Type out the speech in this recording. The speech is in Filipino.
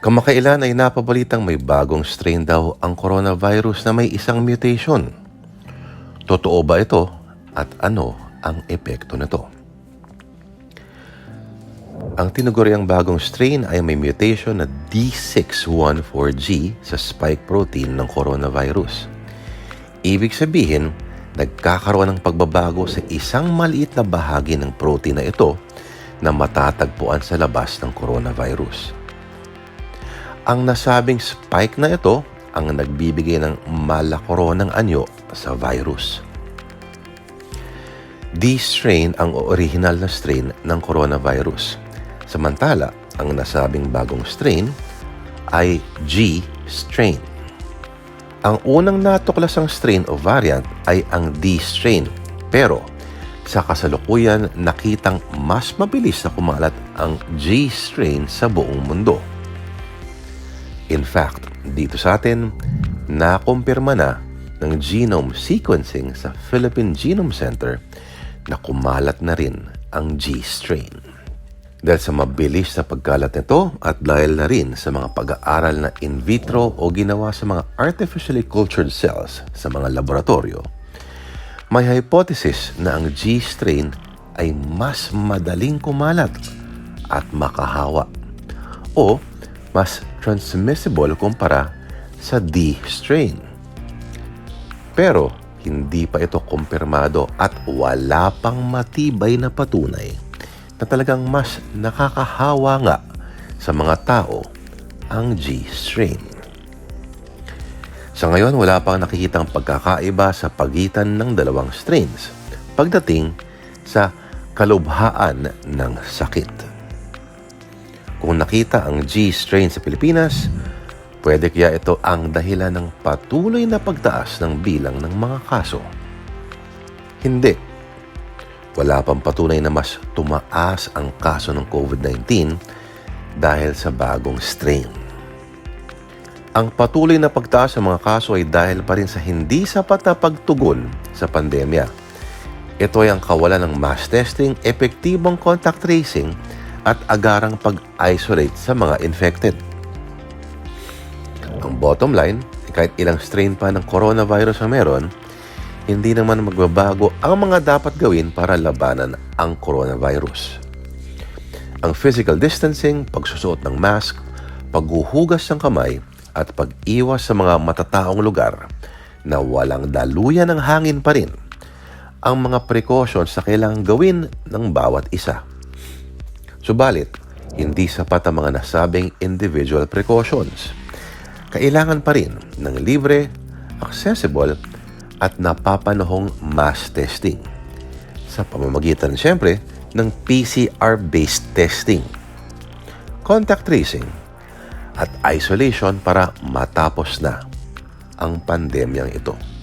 Kamakailan ay napabalitang may bagong strain daw ang coronavirus na may isang mutation. Totoo ba ito at ano ang epekto nito? Ang tinuguriang bagong strain ay may mutation na D614G sa spike protein ng coronavirus. Ibig sabihin, nagkakaroon ng pagbabago sa isang maliit na bahagi ng protein na ito na matatagpuan sa labas ng coronavirus. Ang nasabing spike na ito ang nagbibigay ng malakoronang anyo sa virus. D-strain ang original na strain ng coronavirus. Samantala, ang nasabing bagong strain ay G-strain. Ang unang natuklasang strain o variant ay ang D-strain. Pero sa kasalukuyan, nakitang mas mabilis na kumalat ang G-strain sa buong mundo. In fact, dito sa atin, nakumpirma na ng genome sequencing sa Philippine Genome Center na kumalat na rin ang G-strain. Dahil sa mabilis na pagkalat nito at dahil na rin sa mga pag-aaral na in vitro o ginawa sa mga artificially cultured cells sa mga laboratorio, may hypothesis na ang G-strain ay mas madaling kumalat at makahawa o mas transmissible kumpara sa D-strain. Pero hindi pa ito kumpirmado at wala pang matibay na patunay na talagang mas nakakahawa nga sa mga tao ang G-strain. Sa ngayon, wala pang nakikitang pagkakaiba sa pagitan ng dalawang strains pagdating sa kalubhaan ng sakit. Kung nakita ang G-strain sa Pilipinas, pwede kaya ito ang dahilan ng patuloy na pagtaas ng bilang ng mga kaso. Hindi wala pang patunay na mas tumaas ang kaso ng COVID-19 dahil sa bagong strain. Ang patuloy na pagtaas ng mga kaso ay dahil pa rin sa hindi sapat na pagtugon sa pandemya. Ito ay ang kawalan ng mass testing, epektibong contact tracing at agarang pag-isolate sa mga infected. Ang bottom line, kahit ilang strain pa ng coronavirus ang meron, hindi naman magbabago ang mga dapat gawin para labanan ang coronavirus. Ang physical distancing, pagsusuot ng mask, paghuhugas ng kamay, at pag-iwas sa mga matataong lugar na walang daluyan ng hangin pa rin ang mga precautions na kailangang gawin ng bawat isa. Subalit, hindi sapat ang mga nasabing individual precautions. Kailangan pa rin ng libre, accessible, at napapanahong mass testing sa pamamagitan siyempre ng PCR-based testing, contact tracing, at isolation para matapos na ang pandemyang ito.